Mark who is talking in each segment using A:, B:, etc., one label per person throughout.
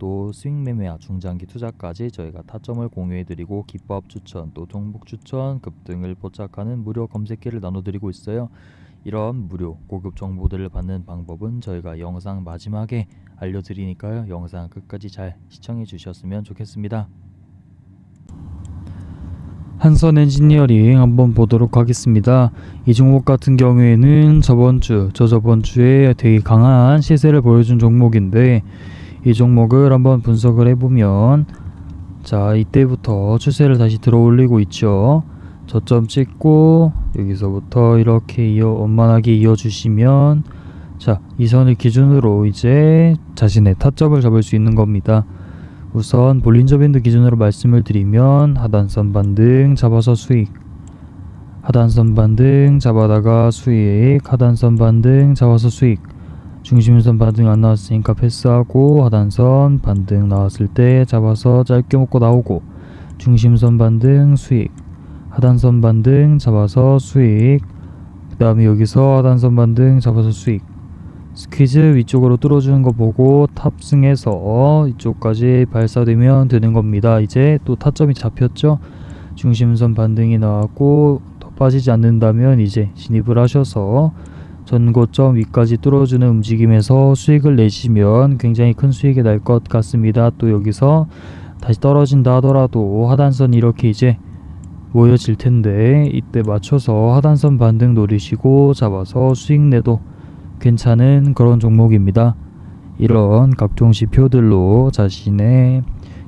A: 또 스윙 매매와 중장기 투자까지 저희가 타점을 공유해드리고 기법 추천 또 종목 추천 급등을 포착하는 무료 검색기를 나눠드리고 있어요. 이런 무료 고급 정보들을 받는 방법은 저희가 영상 마지막에 알려드리니까요. 영상 끝까지 잘 시청해 주셨으면 좋겠습니다. 한선 엔지니어링 한번 보도록 하겠습니다. 이 종목 같은 경우에는 저번 주, 저저번 주에 되게 강한 시세를 보여준 종목인데 이 종목을 한번 분석을 해보면 자 이때부터 추세를 다시 들어 올리고 있죠. 저점 찍고 여기서부터 이렇게 이어 원만하게 이어 주시면 자 이 선을 기준으로 이제 자신의 타점을 잡을 수 있는 겁니다. 우선 볼린저 밴드 기준으로 말씀을 드리면 하단선 반등 잡아서 수익 하단선 반등 잡아다가 수익 하단선 반등 잡아서 수익 중심선 반등 안 나왔으니까 패스하고 하단선 반등 나왔을 때 잡아서 짧게 먹고 나오고 중심선 반등 수익. 하단선 반등 잡아서 수익. 그 다음에 여기서 하단선 반등 잡아서 수익. 스퀴즈 위쪽으로 뚫어주는 거 보고 탑승해서 이쪽까지 발사되면 되는 겁니다. 이제 또 타점이 잡혔죠? 중심선 반등이 나왔고 더 빠지지 않는다면 이제 진입을 하셔서 전고점 위까지 뚫어주는 움직임에서 수익을 내시면 굉장히 큰 수익이 날 것 같습니다. 또 여기서 다시 떨어진다 하더라도 하단선 이렇게 이제 모여질 텐데 이때 맞춰서 하단선 반등 노리시고 잡아서 수익 내도 괜찮은 그런 종목입니다. 이런 각종 지표들로 자신의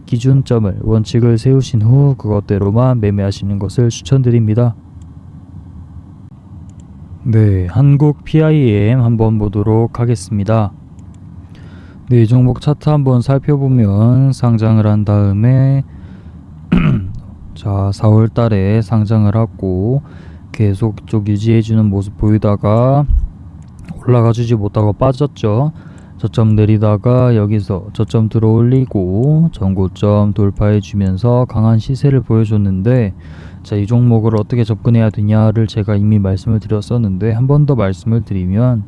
A: 기준점을 원칙을 세우신 후 그것대로만 매매하시는 것을 추천드립니다. 네, 한국 PIM 한번 보도록 하겠습니다. 네, 이 종목 차트 한번 살펴보면 상장을 한 다음에 자, 4월 달에 상장을 하고 계속 쪽 유지해 주는 모습 보이다가 올라가 주지 못하고 빠졌죠. 저점 내리다가 여기서 저점 들어 올리고 전고점 돌파해 주면서 강한 시세를 보여줬는데 자, 이 종목을 어떻게 접근해야 되냐를 제가 이미 말씀을 드렸었는데 한 번 더 말씀을 드리면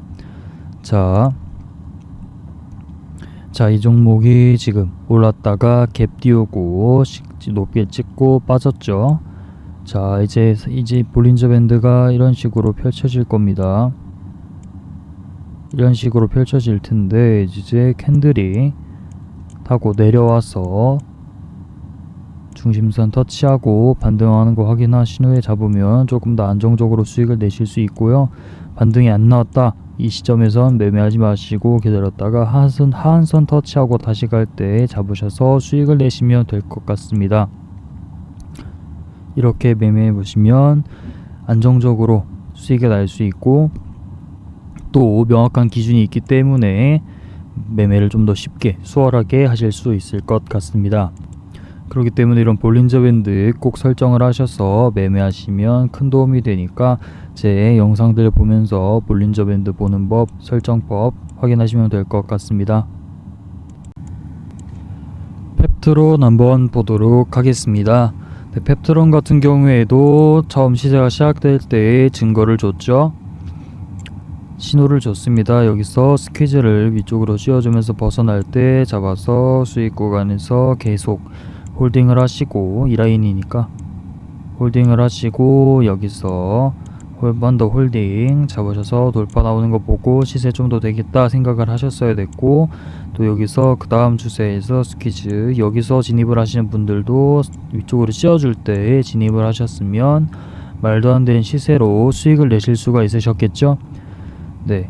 A: 자, 자, 이 종목이 지금 올랐다가 갭 띄우고 높게 찍고 빠졌죠. 자, 이제 이제 볼린저 밴드가 이런 식으로 펼쳐질 겁니다. 이런 식으로 펼쳐질 텐데 이제 캔들이 타고 내려와서 중심선 터치하고 반등하는 거 확인하신 후에 잡으면 조금 더 안정적으로 수익을 내실 수 있고요. 반등이 안 나왔다. 이 시점에선 매매하지 마시고 기다렸다가 하한선, 하한선 터치하고 다시 갈 때 잡으셔서 수익을 내시면 될 것 같습니다. 이렇게 매매해 보시면 안정적으로 수익을 날수 있고 또 명확한 기준이 있기 때문에 매매를 좀 더 쉽게 수월하게 하실 수 있을 것 같습니다. 그렇기 때문에 이런 볼린저 밴드 꼭 설정을 하셔서 매매하시면 큰 도움이 되니까 제 영상들 보면서 볼린저 밴드 보는 법, 설정법 확인하시면 될 것 같습니다. 펩트론 한번 보도록 하겠습니다. 네, 펩트론 같은 경우에도 처음 시세가 시작될 때 증거를 줬죠. 신호를 줬습니다. 여기서 스퀴즈를 위쪽으로 씌워주면서 벗어날 때 잡아서 수익 구간에서 계속 홀딩을 하시고 이 라인이니까 홀딩을 하시고 여기서 한번더 홀딩 잡으셔서 돌파 나오는 거 보고 시세 좀 더 되겠다 생각을 하셨어야 됐고 또 여기서 그 다음 추세에서 스퀴즈 여기서 진입을 하시는 분들도 위쪽으로 씌워줄 때 진입을 하셨으면 말도 안 되는 시세로 수익을 내실 수가 있으셨겠죠 네.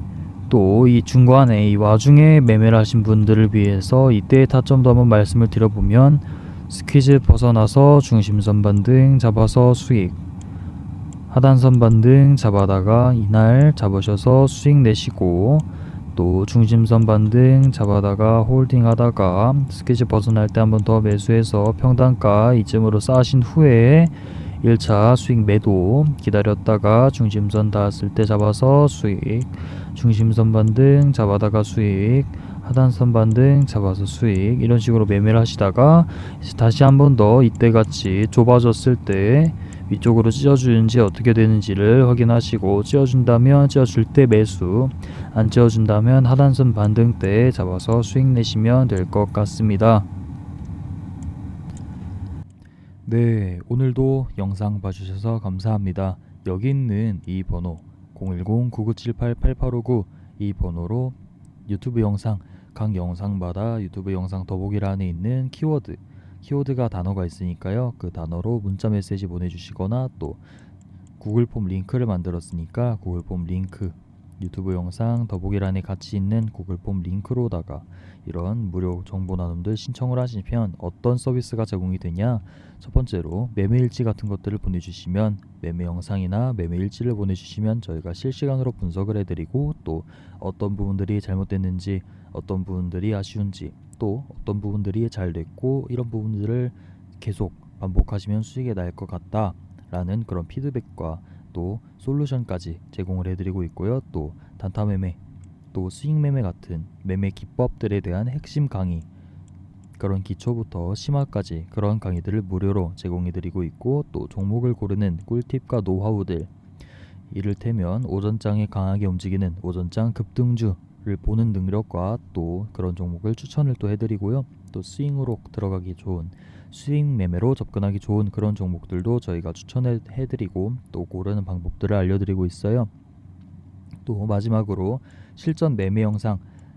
A: 또 이 중간에 이 와중에 매매를 하신 분들을 위해서 이때의 타점도 한번 말씀을 드려보면 스퀴즈 벗어나서 중심선 반등 잡아서 수익 하단선 반등 잡아다가 이날 잡으셔서 수익 내시고 또 중심선 반등 잡아다가 홀딩 하다가 스퀴즈 벗어날 때 한번 더 매수해서 평단가 이쯤으로 쌓으신 후에 1차 수익 매도 기다렸다가 중심선 닿았을 때 잡아서 수익 중심선 반등 잡아다가 수익 하단선 반등 잡아서 수익 이런 식으로 매매를 하시다가 다시 한 번 더 이때 같이 좁아졌을 때 위쪽으로 찢어주는지 어떻게 되는지를 확인하시고 찢어준다면 찢어줄 때 매수 안 찢어준다면 하단선 반등 때 잡아서 수익 내시면 될 것 같습니다. 네, 오늘도 영상 봐주셔서 감사합니다. 여기 있는 이 번호 010-9978-8859 이 번호로 유튜브 영상 각 영상마다 유튜브 영상 더보기란에 있는 키워드 키워드가 단어가 있으니까요. 그 단어로 문자 메시지 보내주시거나 또 구글 폼 링크를 만들었으니까 구글 폼 링크 유튜브 영상 더보기란에 같이 있는 구글 폼 링크로다가 이런 무료 정보 나눔들 신청을 하시면 어떤 서비스가 제공이 되냐? 첫 번째로 매매 일지 같은 것들을 보내주시면 매매 영상이나 매매 일지를 보내주시면 저희가 실시간으로 분석을 해드리고 또 어떤 부분들이 잘못됐는지 어떤 부분들이 아쉬운지 또 어떤 부분들이 잘 됐고 이런 부분들을 계속 반복하시면 수익이 날 것 같다 라는 그런 피드백과 또 솔루션까지 제공을 해드리고 있고요. 또 단타 매매, 또 수익 매매 같은 매매 기법들에 대한 핵심 강의 그런 기초부터 심화까지 그런 강의들을 무료로 제공해드리고 있고 또 종목을 고르는 꿀팁과 노하우들 이를테면 오전장에 강하게 움직이는 오전장 급등주 를 보는 능력과 또 그런 종목을 추천을 또 해드리고요. 또 스윙으로 들어가기 좋은 수익 매매로 접근하기 좋은 그런 종목들도 저희가 추천해 드리고 또 고르는 방법들을 알려드리고 있어요. 또 마지막으로 실전 매매 영상